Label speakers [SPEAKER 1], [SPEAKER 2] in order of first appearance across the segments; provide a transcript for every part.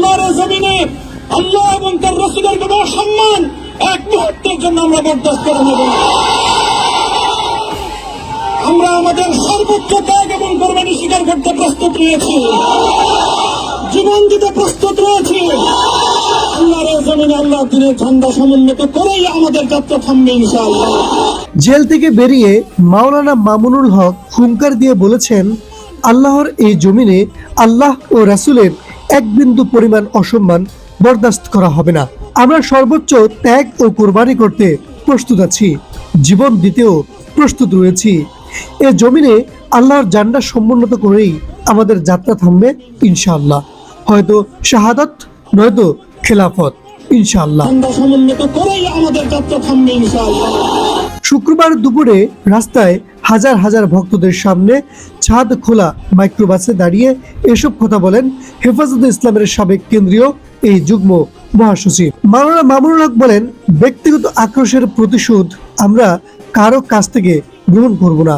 [SPEAKER 1] আল্লাহর জমিনে আল্লাহ এবং তার রসুলের কোন সম্মান এক মুহূর্তের জন্য আমরা বরদাস্ত করে নেব আমরা আমাদের সর্বোচ্চ ত্যাগ এবং কোরবানি স্বীকার করতে প্রস্তুত রয়েছি। জীবন দিতে প্রস্তুত রয়েছি। আল্লাহর জমিনে আল্লাহ দিনের ঝান্ডা সমুন্নত করেই আমাদের যাত্রা থামবে ইনশাআল্লাহ।
[SPEAKER 2] জেল থেকে বেরিয়ে মাওলানা মামুনুল হক হুঙ্কার দিয়ে বলেছেন, আল্লাহর এই জমিনে আল্লাহ ও রাসূলের এক বিন্দু পরিমাণ অসম্মান বরদাস্ত করা হবে না। আমরা সর্বোচ্চ ত্যাগ ও কোরবানি করতে প্রস্তুত আছি। জীবন দিতেও প্রস্তুত রয়েছি। এ জমিনে আল্লাহর জান্ডা সমুন্নত করেই আমাদের যাত্রা থামবে ইনশাআল্লাহ। হয়তো শাহাদাত নয়তো খেলাফত ইনশাআল্লাহ।
[SPEAKER 1] করেই আমাদের যাত্রা থামবে ইনশাআল্লাহ।
[SPEAKER 2] শুক্রবার দুপুরে রাস্তায় হাজার হাজার ভক্তদের সামনে ছাদ খোলা মাইক্রোবাসে দাঁড়িয়ে এসব কথা বলেন হেফাজতে ইসলামের সাবেক কেন্দ্রীয় এই যুগ্ম মহাসচিব। মাওলানা মামুনুল হক বলেন, ব্যক্তিগত আক্রোশের প্রতিশোধ আমরা কারও কাছ থেকে গ্রহণ করব না।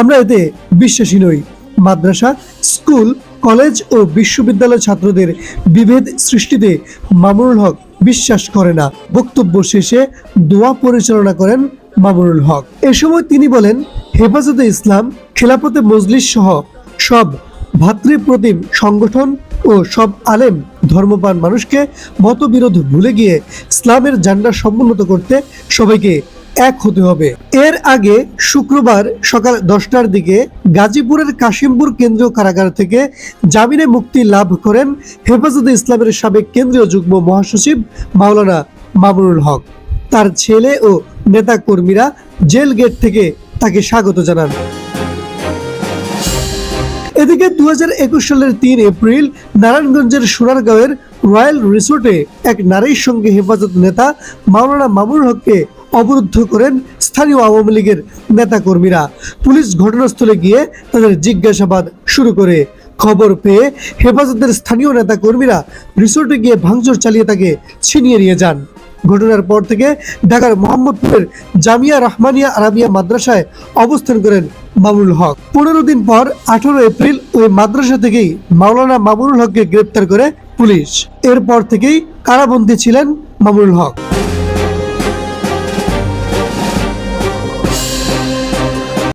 [SPEAKER 2] আমরা এতে বিশ্বাসী নই। মাদ্রাসা, স্কুল, কলেজ ও বিশ্ববিদ্যালয় ছাত্রদের বিভেদ সৃষ্টিতে মামুনুল হক বিশ্বাস করে না। বক্তব্য শেষে দোয়া পরিচালনা করেন মামুনুল হক। এ সময় তিনি বলেন, হেফাজতে ইসলাম খেলাপথে মজলিস সহ সব ভাতৃপ্রতিম সংগঠন ও সব আলেম ধর্মপান মানুষকে মতবিরোধ ভুলে গিয়ে ইসলামের জান্ডা সমুন্নত করতে সবাইকে এক হতে হবে। এর আগে শুক্রবার সকাল দশটার দিকে গাজীপুরের কাশিমপুর কেন্দ্রীয় কারাগার থেকে জামিনে মুক্তি লাভ করেন হেফাজতে ইসলামের সাবেক কেন্দ্রীয় যুগ্ম মহাসচিব মাওলানা মামুনুল হক। তার ছেলে ও নেতা কর্মীরা জেল গেট থেকে তাকে স্বাগত জানান। এদিকে দু সালের তিন এপ্রিল নারায়ণগঞ্জের সোনারগাঁওয়ের রয়্যাল রিসোর্টে এক নারীর সঙ্গে হেফাজত নেতা মাওলানা মামুনুল হককে অবরুদ্ধ করেন স্থানীয় আওয়ামী লীগের নেতা কর্মীরা পুলিশ ঘটনাস্থলে গিয়ে তাদের জিজ্ঞাসাবাদ শুরু করে। খবর পেয়ে হেফাজতের স্থানীয় নেতা কর্মীরা রিসোর্টে গিয়ে ভাঙচুর চালিয়ে তাকে ছিনিয়ে নিয়ে যান। ঘটনার পর থেকে ঢাকার মোহাম্মদপুরের জামিয়া রহমানিয়া আরাবিয়া মাদ্রাসায় অবস্থান করেন মামুনুল হক। পনেরো দিন পর আঠারো এপ্রিল ওই মাদ্রাসা থেকেই মাওলানা মামুনুল হককে গ্রেপ্তার করে পুলিশ। এরপর থেকেই কারাবন্দী ছিলেন মামুনুল হক।